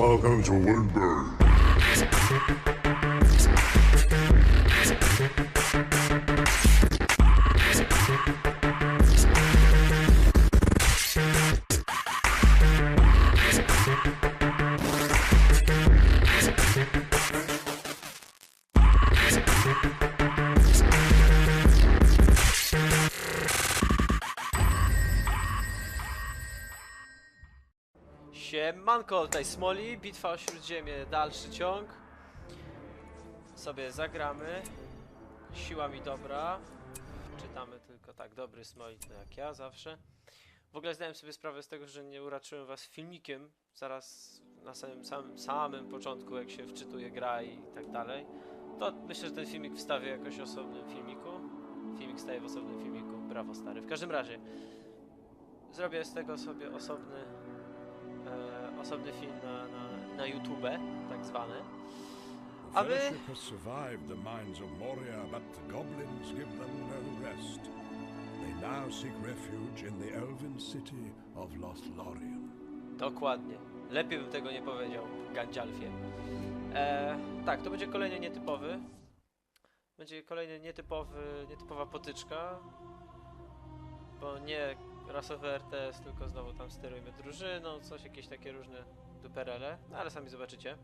Welcome to Woodburn. Siemanko, tutaj Smoli, bitwa o Śródziemie, dalszy ciąg. Sobie zagramy. Siła mi dobra. Czytamy tylko tak, dobry Smoli, to jak ja zawsze. W ogóle zdałem sobie sprawę z tego, że nie uraczyłem was filmikiem zaraz na samym, samym, samym początku, jak się wczytuje gra i tak dalej. To myślę, że ten filmik wstawię jakoś w osobnym filmiku. Filmik staje w osobnym filmiku, brawo stary. W każdym razie, zrobię z tego sobie osobny e, osobny film na, na, na YouTube, tak zwany. A? Fellowship has survived the mines of Moria, but the goblins give them no rest. They now seek refuge in the elven city of Lothlorien. Dokładnie. Lepiej bym tego nie powiedział, Gandzialfie. E, tak, to będzie kolejny nietypowy. Będzie kolejny nietypowy, nietypowa potyczka. Bo nie rasowy RTS, tylko znowu tam sterujemy drużyną, coś, jakieś takie różne duperele. No ale sami zobaczycie.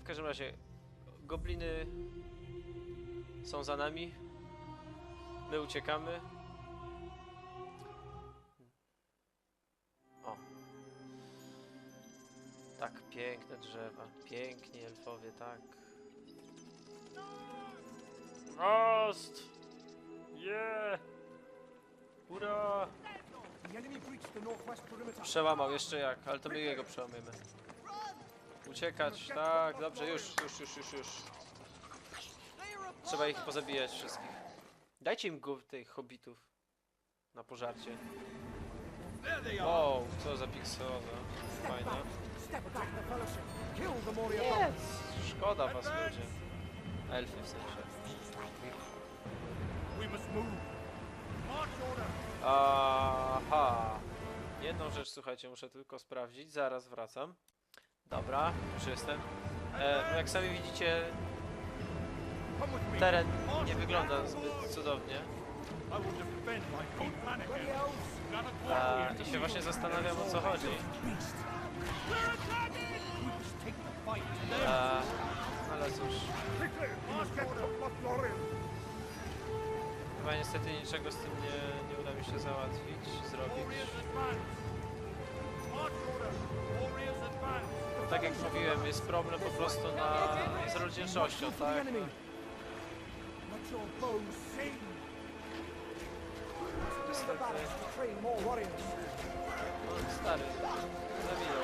W każdym razie, gobliny są za nami. My uciekamy. O. Tak, piękne drzewa. Pięknie, elfowie, tak. Rost! Yeah! Ura! Przełamał jeszcze jak, ale to my jego przełamiemy. Uciekać, tak, dobrze, już, już, już, już, już. Trzeba ich pozabijać wszystkich. Dajcie im głów tych hobbitów na pożarcie. Wow, co za pikselowe. Fajne. Jest! Szkoda was ludzie. Elfy w sensie. Aha. Jedną rzecz, słuchajcie, muszę tylko sprawdzić. Zaraz wracam. Dobra, już jestem. E, jak sami widzicie, teren nie wygląda zbyt cudownie. E, I się właśnie zastanawiam o co chodzi. E, ale cóż, chyba niestety niczego z tym nie, nie uda mi się załatwić, zrobić. Tak jak mówiłem, jest problem po prostu na, z rozdzielczością, tak? Niestety, no, stary, zawijał.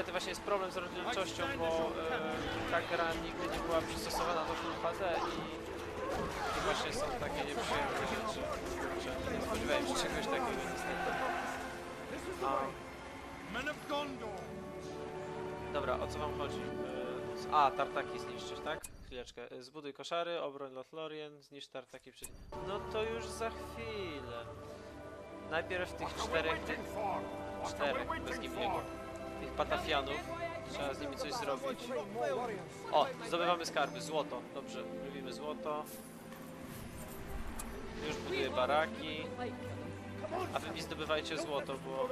Niestety właśnie jest problem z rozdzielczością, bo e, ta gra nigdy nie była przystosowana do Full HD i, i właśnie są takie nieprzyjemne rzeczy. Że nie spodziewałem się czegoś takiego niestety. A, dobra, o co wam chodzi? E, A, tartaki zniszczyć, tak? Chwileczkę. E, Zbuduj koszary, obroń Lothlorien, zniszcz tartaki przeciw... No to już za chwilę. Najpierw tych czterech... Czterech, bez nikiego. Patafianów. Trzeba z nimi coś zrobić. O, zdobywamy skarby, złoto. Dobrze, lubimy złoto. Już buduję baraki. A wy mi zdobywajcie złoto, bo,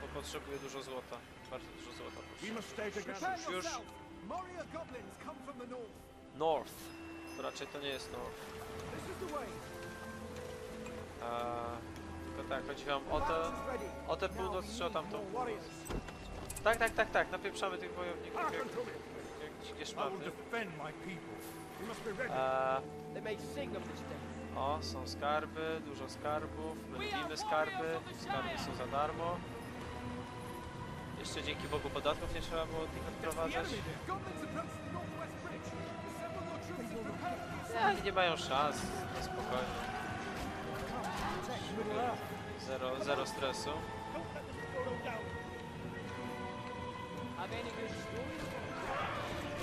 bo potrzebuję dużo złota. Bardzo dużo złota. Już, już. North. To raczej to nie jest North. A, tylko tak, chodzi wam o tę, o Now północ czy o tamtą północ. Tak, tak, tak, tak, napieprzamy tych wojowników jak, Hearken to me. jak dzikie szmaty. day. o, są skarby, dużo skarbów, my lubimy skarby, skarby są za darmo. Jeszcze dzięki Bogu podatków nie trzeba było nich odprowadzać. For the Nie, mają szans, no spokojnie. Zero, zero stresu.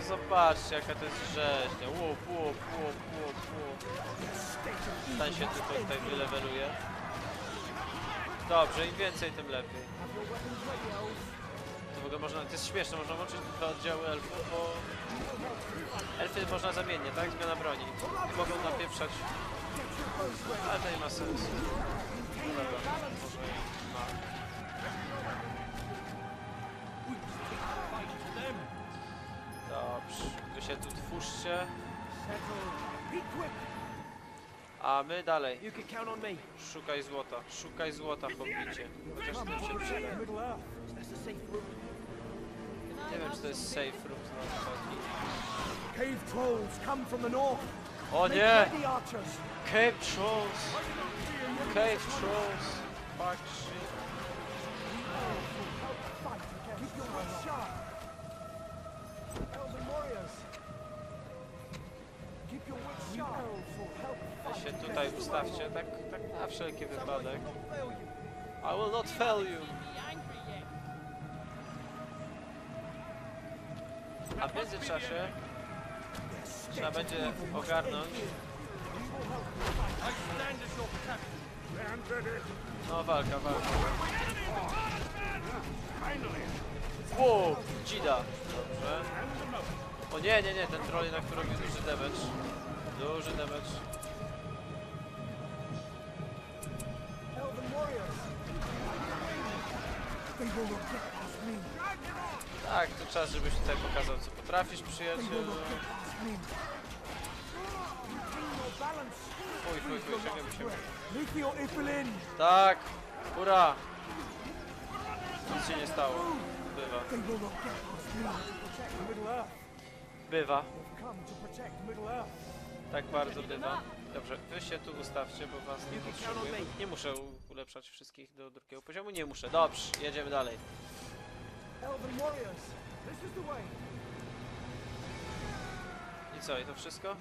Zobaczcie jaka to jest rzeźnia. Łup, łup, łup, łup, łup. Ten się tylko tutaj wyleweluje. Dobrze, im więcej tym lepiej. Ready, elves. ogóle można, to jest śmieszne, można łączyć dwa oddziały elfów, bo elfy można zamiennie, tak? Zmiana broni. I mogą napieprzać, ale to nie ma sensu. No dobra, quick. a my dalej. Szukaj złota, szukaj złota, hobbicie. Chociaż to się przyda. Nie wiem, czy to jest safe room na chodzi. Cave trolls come from the north. O nie! Cave Trolls! Cave Trolls! Fuck shit. Keep your Się tutaj ustawcie, tak, tak na wszelki wypadek. I will not fail you! A w międzyczasie trzeba będzie ogarnąć. No walka, walka. Wow, dzida. Dobrze. O nie, nie, nie, ten troll jednak tu robi duży damage. Duży damage. Tak, to czas, żebyś tutaj pokazał, co potrafisz, przyjacielu. Fuj, fuj, fuj, ciągniemy się. Luthio Ifilin. Tak! Ura! Nic się nie stało. Bywa. Bywa. Tak bardzo bywa. Dobrze, wy się tu ustawcie, bo was nie potrzebuję. Nie muszę ulepszać wszystkich do drugiego poziomu. Nie muszę. Dobrze, jedziemy dalej. I co, i to wszystko?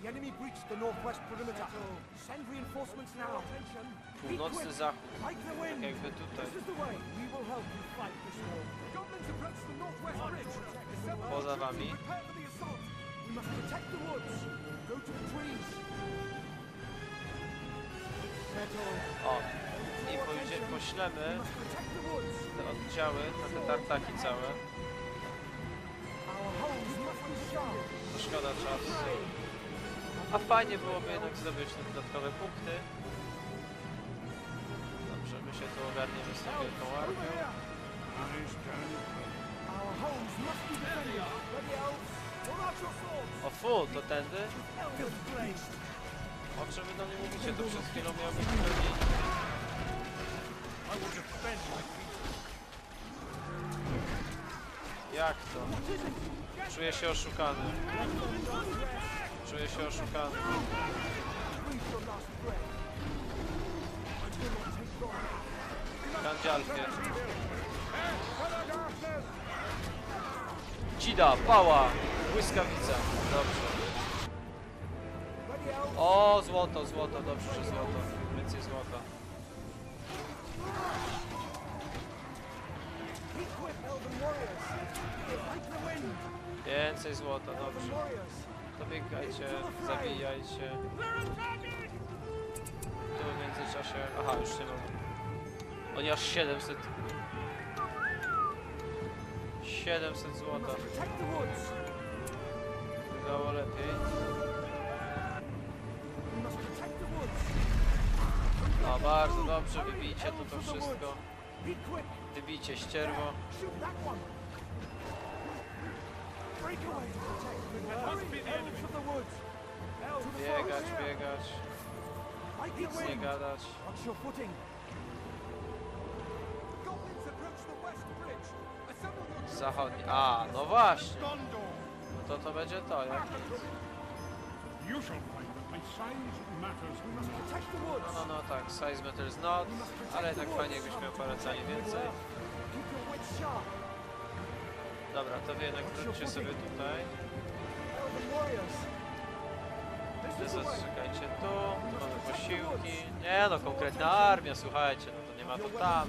Północny zachód. Tak jakby tutaj. Poza wami. O. I pójdzie, poślemy te oddziały te tartaki całe. To szkoda czasu. A fajnie byłoby jednak zdobyć te dodatkowe punkty. Dobrze, my się tu ogarniemy z tą wielką armią. O fu, to tędy? O czym wy do mnie mówicie? To przed chwilą miał być pewnie... Jak to? Czuję się oszukany. Czuję się oszukany. Gandzialfie. Dzida, pała, błyskawica. Dobrze. O, złoto, złoto, dobrze, że złoto. Więcej złota. Więcej złota, dobrze. Dobiegajcie, zabijajcie. Tu w międzyczasie... Aha, już nie mam. Oni aż 700... 700 We złota. Wydało lepiej. No bardzo dobrze, wybijcie tu to wszystko. Wybijcie ścierwo. To Biegać, biegać. Nic nie gadać. Zachodni. A, no właśnie. To to będzie to, jak nic. You shall find that my size matters We must protect the woods. No, no, no, tak. Size matters not. Ale tak fajnie jakbyś miał parę cali więcej. Dobra, to wy jednak wróćcie sobie tutaj. Zaczekajcie tu. Tu mamy posiłki. Nie no, konkretna armia, słuchajcie. No to nie ma to tam.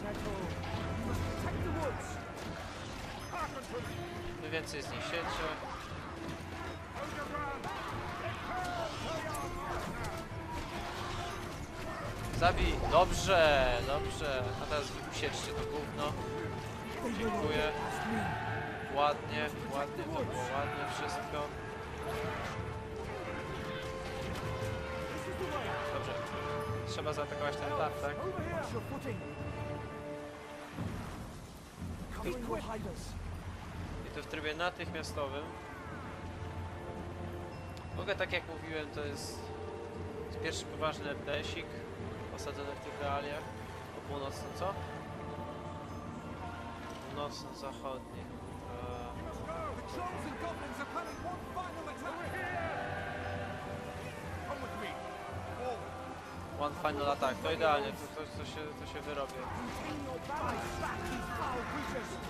Shadow, you must protect the woods! Hearken to me! Wy więcej zniesiecie. Underground! Zabij! Dobrze, dobrze. A teraz usieczcie to gówno. Dziękuję. Ładnie, ładnie, to było ładnie wszystko. Dobrze. Trzeba zaatakować ten dach, tak? I to w trybie natychmiastowym. Ogóle tak jak mówiłem, to jest pierwszy poważny FPS-ik osadzony w tych realiach. O północnym, co? Północno-zachodni. Eee, one final attack. To idealnie, to, to, to, się, to się wyrobię.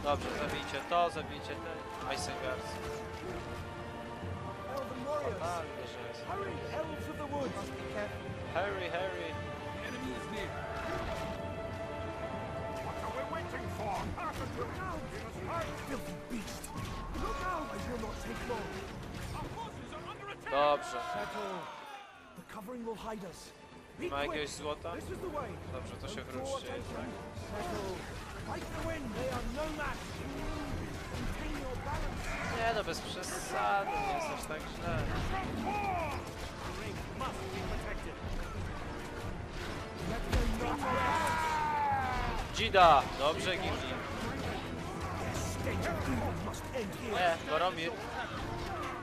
Dobrze, zabijcie to, zabijcie te Isengard. Wiesz, że jest. Dobrze. Ma jakiegoś złota? Dobrze, to się wróćcie jednak. No! Nie no, bez przesady, nie jest aż tak źle. Dzida! Dobrze, here. Nie, Boromir.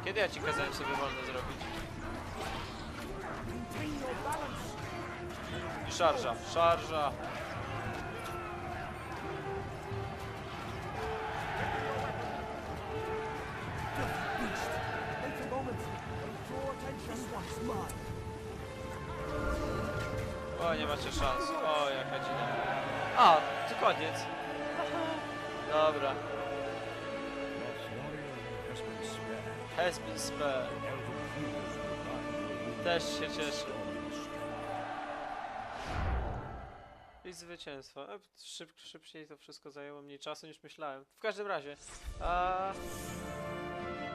Kiedy ja ci kazałem sobie wolno zrobić? I szarża, szarża. O, nie macie szans. O, jaka dzida. A, to koniec. Dobra. Has been spared. Też się cieszę. I zwycięstwo. E, Szyb, szybciej to wszystko zajęło mniej czasu niż myślałem. W każdym razie. A...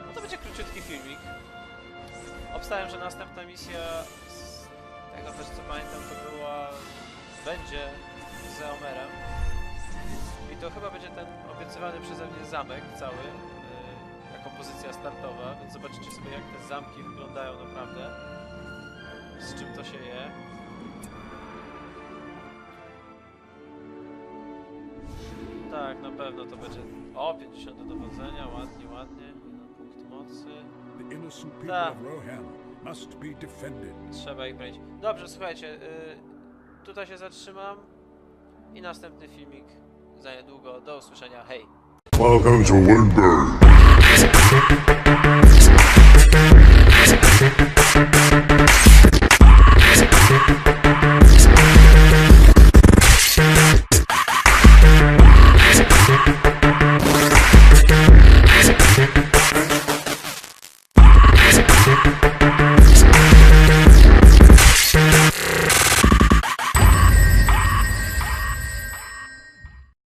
No to będzie króciutki filmik. Obstałem, że następna misja z tego też co pamiętam to była... będzie z Eomerem. I to chyba będzie ten obiecywany przeze mnie zamek cały. Pozycja startowa, więc zobaczycie sobie jak te zamki wyglądają naprawdę. Z czym to się je. Tak, na pewno to będzie. O, 50 do dowodzenia, ładnie, ładnie. Jeden punkt mocy. Tak. Trzeba ich bronić. Dobrze, słuchajcie, y, tutaj się zatrzymam i następny filmik za niedługo. Do usłyszenia, hej! Welcome to Windburn.